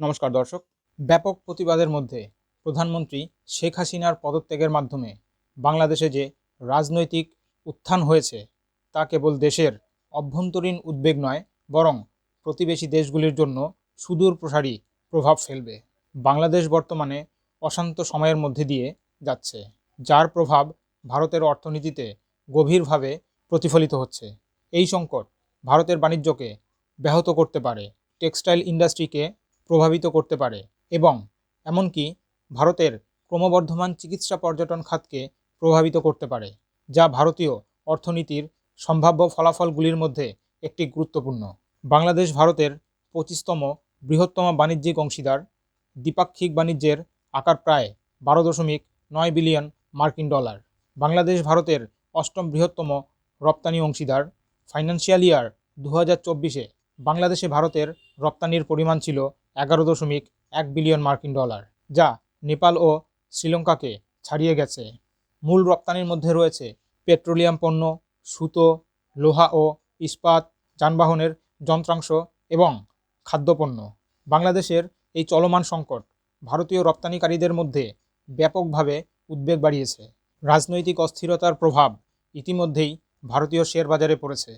নমস্কার দর্শক। ব্যাপক প্রতিবাদের মধ্যে প্রধানমন্ত্রী শেখ হাসিনার পদত্যাগের মাধ্যমে বাংলাদেশে যে রাজনৈতিক উত্থান হয়েছে, তা কেবল দেশের অভ্যন্তরীণ উদ্বেগ নয়, বরং প্রতিবেশী দেশগুলির জন্য সুদূর প্রসারী প্রভাব ফেলবে। বাংলাদেশ বর্তমানে অশান্ত সময়ের মধ্যে দিয়ে যাচ্ছে, যার প্রভাব ভারতের অর্থনীতিতে গভীরভাবে প্রতিফলিত হচ্ছে। এই সংকট ভারতের বাণিজ্যকে ব্যাহত করতে পারে। টেক্সটাইল ইন্ডাস্ট্রিকে প্রভাবিত করতে পারে এবং এমনকি ভারতের ক্রমবর্ধমান চিকিৎসা পর্যটন খাতকে প্রভাবিত করতে পারে, যা ভারতীয় অর্থনীতির সম্ভাব্য ফলাফলগুলির মধ্যে একটি গুরুত্বপূর্ণ। বাংলাদেশ ভারতের পঁচিশতম বৃহত্তম বাণিজ্যিক অংশীদার, দ্বিপাক্ষিক বাণিজ্যের আকার প্রায় বারো দশমিক নয় বিলিয়ন মার্কিন ডলার। বাংলাদেশ ভারতের অষ্টম বৃহত্তম রপ্তানি অংশীদার, ফাইন্যান্সিয়াল ইয়ার দু হাজার চব্বিশে বাংলাদেশে ভারতের রপ্তানির পরিমাণ ছিল এগারো দশমিক এক বিলিয়ন মার্কিন ডলার, যা নেপাল ও শ্রীলঙ্কাকে ছাড়িয়ে গেছে। মূল রপ্তানির মধ্যে রয়েছে পেট্রোলিয়াম পণ্য, সুতো, লোহা ও ইস্পাত, যানবাহনের যন্ত্রাংশ এবং খাদ্যপণ্য। বাংলাদেশের এই চলমান সংকট ভারতীয় রপ্তানিকারীদের মধ্যে ব্যাপকভাবে উদ্বেগ বাড়িয়েছে। রাজনৈতিক অস্থিরতার প্রভাব ইতিমধ্যেই ভারতীয় শেয়ার বাজারে পড়েছে।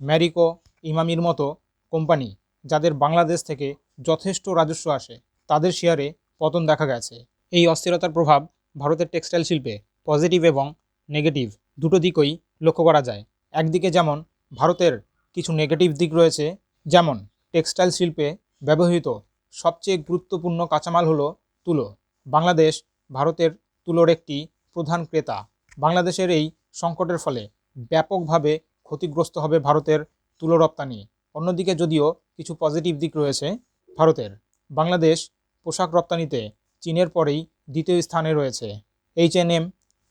ম্যারিকো ইমামির মতো কোম্পানি, যাদের বাংলাদেশ থেকে যথেষ্ট রাজস্ব আসে, তাদের শেয়ারে পতন দেখা গেছে। এই অস্থিরতার প্রভাব ভারতের টেক্সটাইল শিল্পে পজিটিভ এবং নেগেটিভ দুটো দিকই লক্ষ্য করা যায়। একদিকে যেমন ভারতের কিছু নেগেটিভ দিক রয়েছে, যেমন টেক্সটাইল শিল্পে ব্যবহৃত সবচেয়ে গুরুত্বপূর্ণ কাঁচামাল হলো তুলো। বাংলাদেশ ভারতের তুলোর একটি প্রধান ক্রেতা। বাংলাদেশের এই সংকটের ফলে ব্যাপকভাবে ক্ষতিগ্রস্ত হবে ভারতের তুলো রপ্তানি। অন্যদিকে যদিও কিছু পজিটিভ দিক রয়েছে ভারতের। বাংলাদেশ পোশাক রপ্তানিতে চীনের পরেই দ্বিতীয় স্থানে রয়েছে। এইচ এন এম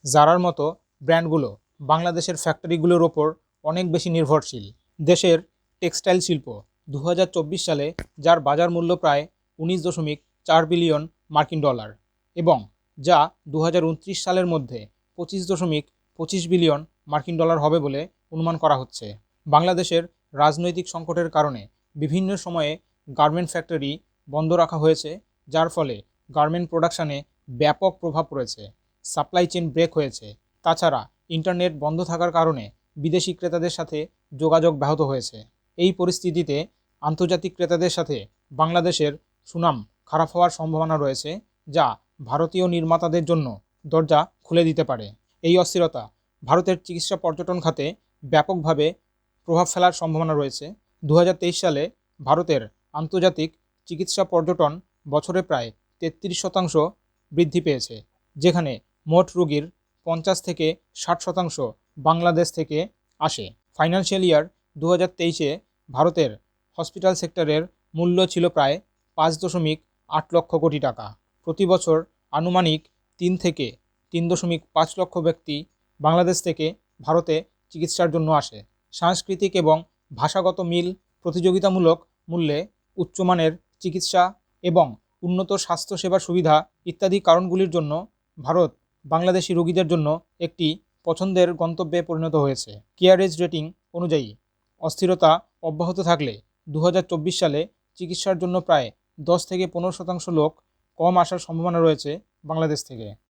জারার মতো ব্র্যান্ডগুলো বাংলাদেশের ফ্যাক্টরিগুলোর ওপর অনেক বেশি নির্ভরশীল। দেশের টেক্সটাইল শিল্প দু হাজার চব্বিশ সালে যার বাজার মূল্য প্রায় উনিশ দশমিক চার বিলিয়ন মার্কিন ডলার এবং যা দু হাজার উনত্রিশ সালের মধ্যে পঁচিশ দশমিক পঁচিশ বিলিয়ন মার্কিন ডলার হবে বলে অনুমান করা হচ্ছে। বাংলাদেশের রাজনৈতিক সংকটের কারণে বিভিন্ন সময়ে গার্মেন্ট ফ্যাক্টরি বন্ধ রাখা হয়েছে, যার ফলে গার্মেন্ট প্রোডাকশানে ব্যাপক প্রভাব পড়েছে সাপ্লাই চেন ব্রেক হয়েছে। তাছাড়া ইন্টারনেট বন্ধ থাকার কারণে বিদেশি ক্রেতাদের সাথে যোগাযোগ ব্যাহত হয়েছে। এই পরিস্থিতিতে আন্তর্জাতিক ক্রেতাদের সাথে বাংলাদেশের সুনাম খারাপ হওয়ার সম্ভাবনা রয়েছে, যা ভারতীয় নির্মাতাদের জন্য দরজা খুলে দিতে পারে। এই অস্থিরতা ভারতের চিকিৎসা পর্যটন খাতে ব্যাপকভাবে প্রভাব ফেলার সম্ভাবনা রয়েছে। দু হাজার তেইশ সালে ভারতের আন্তর্জাতিক চিকিৎসা পর্যটন বছরে প্রায় তেত্রিশ শতাংশ বৃদ্ধি পেয়েছে, যেখানে মোট রোগীর পঞ্চাশ থেকে ষাট শতাংশ বাংলাদেশ থেকে আসে। ফাইন্যান্সিয়াল ইয়ার দু হাজার তেইশে ভারতের হসপিটাল সেক্টরের মূল্য ছিল প্রায় পাঁচ দশমিক আট লক্ষ কোটি টাকা। প্রতি বছর আনুমানিক তিন থেকে তিন দশমিক পাঁচ লক্ষ ব্যক্তি বাংলাদেশ থেকে ভারতে চিকিৎসার জন্য আসে। সাংস্কৃতিক এবং ভাষাগত মিল প্রতিযোগিতামূলক মূল্যে উচ্চমানের চিকিৎসা এবং উন্নত স্বাস্থ্যসেবার সুবিধা ইত্যাদি কারণগুলির জন্য ভারত বাংলাদেশি রোগীদের জন্য একটি পছন্দের গন্তব্যে পরিণত হয়েছে। কেয়ারেজ রেটিং অনুযায়ী অস্থিরতা অব্যাহত থাকলে দু হাজার চব্বিশ সালে চিকিৎসার জন্য প্রায় দশ থেকে পনেরো শতাংশ লোক কম আসার সম্ভাবনা রয়েছে বাংলাদেশ থেকে।